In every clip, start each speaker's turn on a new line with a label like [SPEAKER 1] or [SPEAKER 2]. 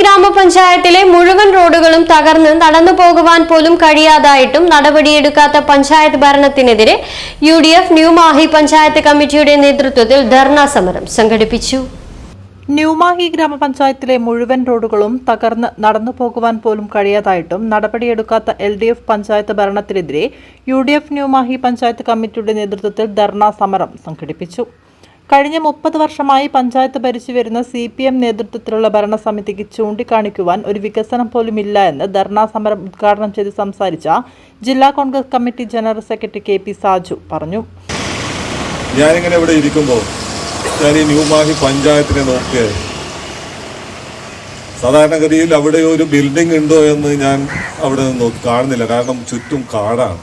[SPEAKER 1] ഗ്രാമപഞ്ചായത്തിലെ മുഴുവൻ റോഡുകളും തകർന്ന് നടന്നു പോകുവാൻ പോലും കഴിയാതായിട്ടും നടപടിയെടുക്കാത്ത panchayat ഭരണത്തിനെതിരെ U D F New Mahe panchayat കമ്മിറ്റിയുടെ നേതൃത്വത്തിൽ ധർണാ സമരം സംഘടിപ്പിച്ചു.
[SPEAKER 2] ന്യൂമാഹി ഗ്രാമപഞ്ചായത്തിലെ മുഴുവൻ റോഡുകളും തകർന്ന് നടന്നു പോകുവാൻ പോലും കഴിയാതായിട്ടും നടപടിയെടുക്കാത്ത L D F panchayat ഭരണത്തിനെതിരെ U D F New Mahe panchayat കമ്മിറ്റിയുടെ നേതൃത്വത്തിൽ ധർണാ സമരം സംഘടിപ്പിച്ചു. കഴിഞ്ഞ മുപ്പത് വർഷമായി പഞ്ചായത്ത് ഭരിച്ചു വരുന്ന സി പി എം നേതൃത്വത്തിലുള്ള ഭരണസമിതിക്ക് ചൂണ്ടിക്കാണിക്കുവാൻ ഒരു വികസനം പോലും ഇല്ല എന്ന് ധർണാ സമരം ഉദ്ഘാടനം ചെയ്ത് സംസാരിച്ച ജില്ലാ Congress committee general secretary K P Saju പറഞ്ഞു.
[SPEAKER 3] ഞാനിങ്ങനെ ഇവിടെ ഇരിക്കുമ്പോൾ ഞാൻ ഈ ന്യൂമാഹി പഞ്ചായത്തിനെ നോക്കിയത് സാധാരണഗതിയിൽ അവിടെ ഒരു ബിൽഡിംഗ് ഉണ്ടോ എന്ന് ഞാൻ അവിടെ നിന്ന് കാണുന്നില്ല. കാരണം ചുറ്റും കാടാണ്.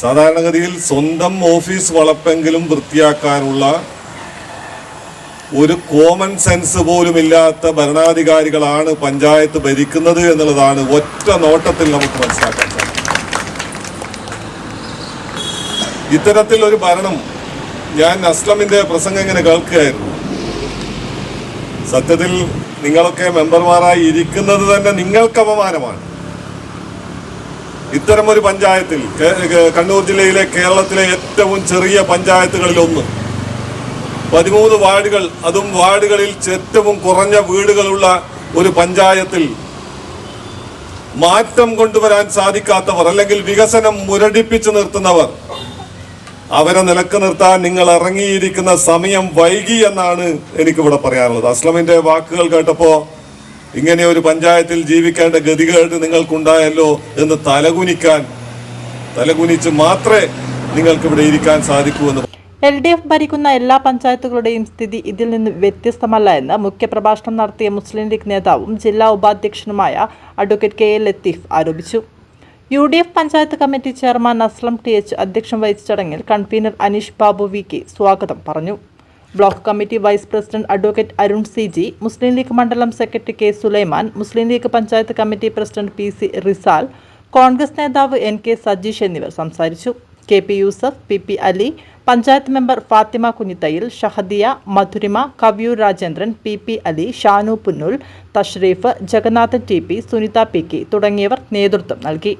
[SPEAKER 3] സാധാരണഗതിയിൽ സ്വന്തം ഓഫീസ് വളപ്പെങ്കിലും വൃത്തിയാക്കാനുള്ള ഒരു കോമൺ സെൻസ് പോലും ഇല്ലാത്ത ഭരണാധികാരികളാണ് പഞ്ചായത്ത് ഭരിക്കുന്നത് എന്നുള്ളതാണ് ഒറ്റ നോട്ടത്തിൽ നമുക്ക് മനസ്സിലാക്കാൻ സാധിക്കും ഇത്തരത്തിൽ ഒരു ഭരണം ഞാൻ അസ്ലമിന്റെ പ്രസംഗം ഇങ്ങനെ കേൾക്കുകയായിരുന്നു. സത്യത്തിൽ നിങ്ങളൊക്കെ മെമ്പർമാരായി ഇരിക്കുന്നത് തന്നെ നിങ്ങൾക്ക് അപമാനമാണ്. ഇത്തരം ഒരു പഞ്ചായത്തിൽ കണ്ണൂർ ജില്ലയിലെ കേരളത്തിലെ ഏറ്റവും ചെറിയ പഞ്ചായത്തുകളിലൊന്ന്. പതിമൂന്ന് വാർഡുകൾ അതും വാർഡുകളിൽ ഏറ്റവും കുറഞ്ഞ വീടുകളുള്ള ഒരു പഞ്ചായത്തിൽ മാറ്റം കൊണ്ടുവരാൻ സാധിക്കാത്തവർ അല്ലെങ്കിൽ വികസനം മുരടിപ്പിച്ചു നിർത്തുന്നവർ അവരെ നിലയ്ക്ക് നിർത്താൻ നിങ്ങൾ ഇറങ്ങിയിരിക്കുന്ന സമയം വൈകി എന്നാണ് എനിക്കിവിടെ പറയാനുള്ളത്. അസ്ലമിന്റെ വാക്കുകൾ കേട്ടപ്പോ ഇങ്ങനെ ഒരു പഞ്ചായത്തിൽ ജീവിക്കേണ്ട ഗതികേട് നിങ്ങൾക്കുണ്ടായല്ലോ എന്ന് തലകുനിക്കാൻ തലകുനിച്ച് മാത്രമേ നിങ്ങൾക്ക് ഇവിടെ ഇരിക്കാൻ സാധിക്കൂ എന്ന്
[SPEAKER 2] എൽ ഡി എഫ് ഭരിക്കുന്ന എല്ലാ പഞ്ചായത്തുകളുടെയും സ്ഥിതി ഇതിൽ നിന്ന് വ്യത്യസ്തമല്ല എന്ന് മുഖ്യപ്രഭാഷണം നടത്തിയ മുസ്ലിം ലീഗ് നേതാവും ജില്ലാ ഉപാധ്യക്ഷനുമായ അഡ്വക്കേറ്റ് കെ എൽ ലത്തീഫ് ആരോപിച്ചു. U D F panchayat committee chairman Aslam T H അധ്യക്ഷം വഹിച്ച ചടങ്ങിൽ convenor Aneesh Babu V K സ്വാഗതം പറഞ്ഞു. Block committee vice president advocate Arun C G Muslim League മണ്ഡലം secretary K Sulaiman Muslim League panchayat committee president P C Rizal Congress നേതാവ് N K Sajeesh എന്നിവർ സംസാരിച്ചു. K P Yusuf P P Ali panchayat member Fathima Kunhithayil Shahadiya Madhurima Kaviyoor Rajendran P P Ali Shanu Punnul Thashreef Jagannathan T P Sunitha P K തുടങ്ങിയവർ നേതൃത്വം നൽകി.